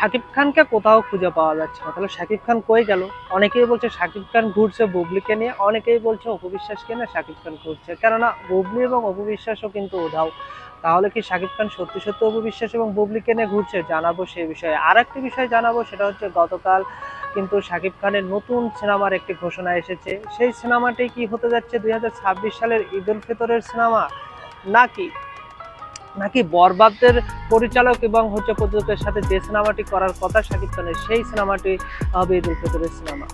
শাকিব খানকে কোথাও খুঁজে পাওয়া যাচ্ছে না। তাহলে শাকিব খান কই গেল? অনেকেই বলছে শাকিব খান ঘুরছে বুবলিকে নিয়ে, অনেকেই বলছে অপবিশ্বাসকে নিয়ে শাকিব খান ঘুরছে। কেননা বুবলি এবং অপবিশ্বাসও কিন্তু উধাও। তাহলে কি শাকিব খান সত্যি সত্যি অপবিশ্বাস এবং বুবলিকে নিয়ে ঘুরছে? জানাব সেই বিষয়ে। আর একটি বিষয় জানাব, সেটা হচ্ছে গতকাল কিন্তু শাকিব খানের নতুন সিনেমার একটি ঘোষণা এসেছে। সেই সিনেমাটি কি হতে যাচ্ছে দুই হাজার ছাব্বিশ সালের ঈদ ফিতরের সিনেমা? নাকি নাকি বরবাদের পরিচালক এবং হচ্ছে প্রযোজকের সাথে যে সিনেমাটি করার কথা শাকিব খানের, সেই সিনেমাটি হবে ঈদ উল ফিতরের সিনেমা।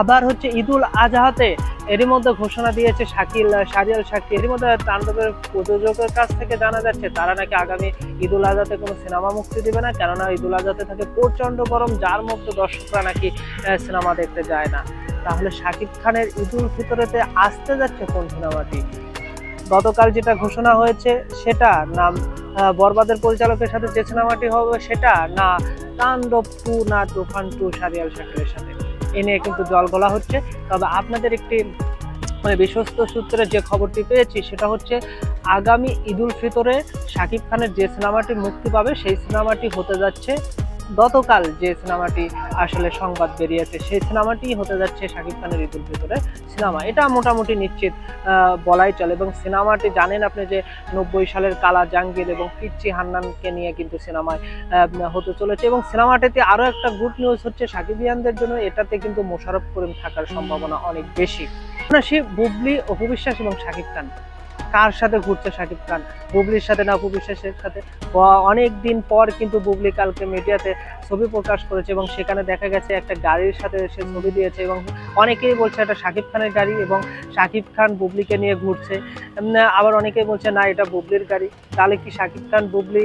আবার হচ্ছে ঈদুল আজহাতে এরই মধ্যে ঘোষণা দিয়েছে শাকিল সারিয়াল শাকি। এরই মধ্যে তাণ্ডবের প্রযোজকের কাছ থেকে জানা যাচ্ছে তারা নাকি আগামী ঈদুল আজহাতে কোনো সিনেমা মুক্তি দিবে না, কেননা ঈদুল আজহাতে থাকে প্রচণ্ড গরম, যার মধ্যে দর্শকরা নাকি সিনেমা দেখতে যায় না। তাহলে শাকিব খানের ঈদুল ফিতরেতে আসতে যাচ্ছে কোন সিনেমাটি? গতকাল যেটা ঘোষণা হয়েছে সেটা নাম বরবাদের পরিচালকের সাথে যে সিনেমাটি হবে সেটা না তাণ্ডব টু না তুফান টু সারিয়াল শাকিরের সাথে। এ নিয়ে কিন্তু জল গলা হচ্ছে। তবে আপনাদের একটি মানে বিশ্বস্ত সূত্রে যে খবরটি পেয়েছি সেটা হচ্ছে আগামী ঈদুল ফিতরে শাকিব খানের যে সিনেমাটি মুক্তি পাবে সেই সিনেমাটি হতে যাচ্ছে গতকাল যে সিনেমাটি আসলে সংবাদ বেরিয়েছে, সেই সিনেমাটি হতে যাচ্ছে শাকিব খানের ঈদুল ফিতরে সিনেমা। এটা মোটামুটি নিশ্চিত বলাই চলে এবং সিনেমাটি জানেন আপনি যে নব্বই সালের কালা জাঙ্গির এবং পিচ্চি হান্নানকে নিয়ে কিন্তু সিনেমায় হতে চলেছে এবং সিনেমাটিতে আরও একটা গুড নিউজ হচ্ছে সাকিবিয়ানদের জন্য, এটাতে কিন্তু মোশারফ করিম থাকার সম্ভাবনা অনেক বেশি। সে বুবলি অপবিশ্বাস এবং শাকিব খান। কার সাথে ঘুরছে শাকিব খান? বুবলির সাথে না অপবিশ্বাসের সাথে? অনেক দিন পর কিন্তু বুবলি কালকে মিডিয়াতে ছবি প্রকাশ করেছে এবং সেখানে দেখা গেছে একটা গাড়ির সাথে সে ছবি দিয়েছে এবং অনেকেই বলছে এটা শাকিব খানের গাড়ি এবং শাকিব খান বুবলিকে নিয়ে ঘুরছে। আবার অনেকেই বলছে, না, এটা বুবলির গাড়ি। তাহলে কি শাকিব খান বুবলি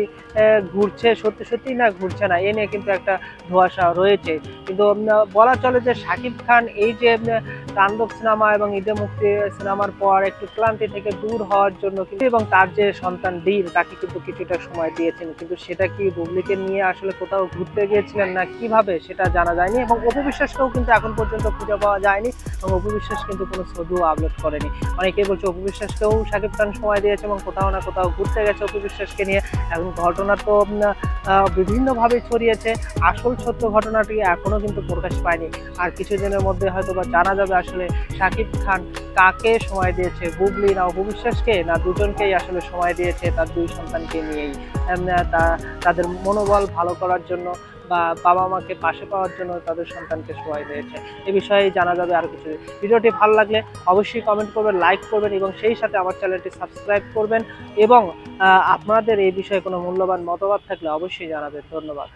ঘুরছে? সত্যি সত্যি না ঘুরছে না? এ নিয়ে কিন্তু একটা ধোঁয়াশা রয়েছে। কিন্তু বলা চলে যে শাকিব খান এই যে তাণ্ডব সিনেমা এবং ঈদে মুক্তি সিনেমার পর একটু ক্লান্তি থেকে দূর হওয়ার জন্য কিন্তু এবং তার যে সন্তান দীর তাকে কিন্তু কিছুটা সময় দিয়েছেন। কিন্তু সেটা কি বুবলিকে নিয়ে আসলে কোথাও ঘুরতে গিয়েছিলেন না, কীভাবে সেটা জানা যায়নি এবং অপবিশ্বাসকেও কিন্তু এখন পর্যন্ত খুঁজে পাওয়া যায়নি এবং অপবিশ্বাস কিন্তু কোনো ছবিও আপলোড করেনি। অনেকেই বলছে অপবিশ্বাসকেও শাকিব খান সময় দিয়েছে এবং কোথাও না কোথাও ঘুরতে গেছে অপবিশ্বাসকে নিয়ে। এখন ঘটনা তো বিভিন্নভাবে ছড়িয়েছে। আসল সত্য ঘটনাটি এখনও কিন্তু প্রকাশ পায়নি। আর কিছুদিনের মধ্যে হয়তো বা জানা যাবে আসলে শাকিব খান কাকে সময় দিয়েছে? বুবলি না অপবিশ্বাসকে না দুজনকেই আসলে সময় দিয়েছে তার দুই সন্তানকে নিয়েই? তাদের মনোবল ভালো করার জন্য বা বাবা মাকে পাশে পাওয়ার জন্য তাদের সন্তানকে সময় দিয়েছে? এ বিষয়ে জানা যাবে আর কিছু। ভিডিওটি ভালো লাগলে অবশ্যই কমেন্ট করবেন লাইক করবেন এবং সেই সাথে আমার চ্যানেলটি সাবস্ক্রাইব করবেন এবং আপনাদের এই বিষয়ে কোনো মূল্যবান মতবাদ থাকলে অবশ্যই জানাবেন। ধন্যবাদ।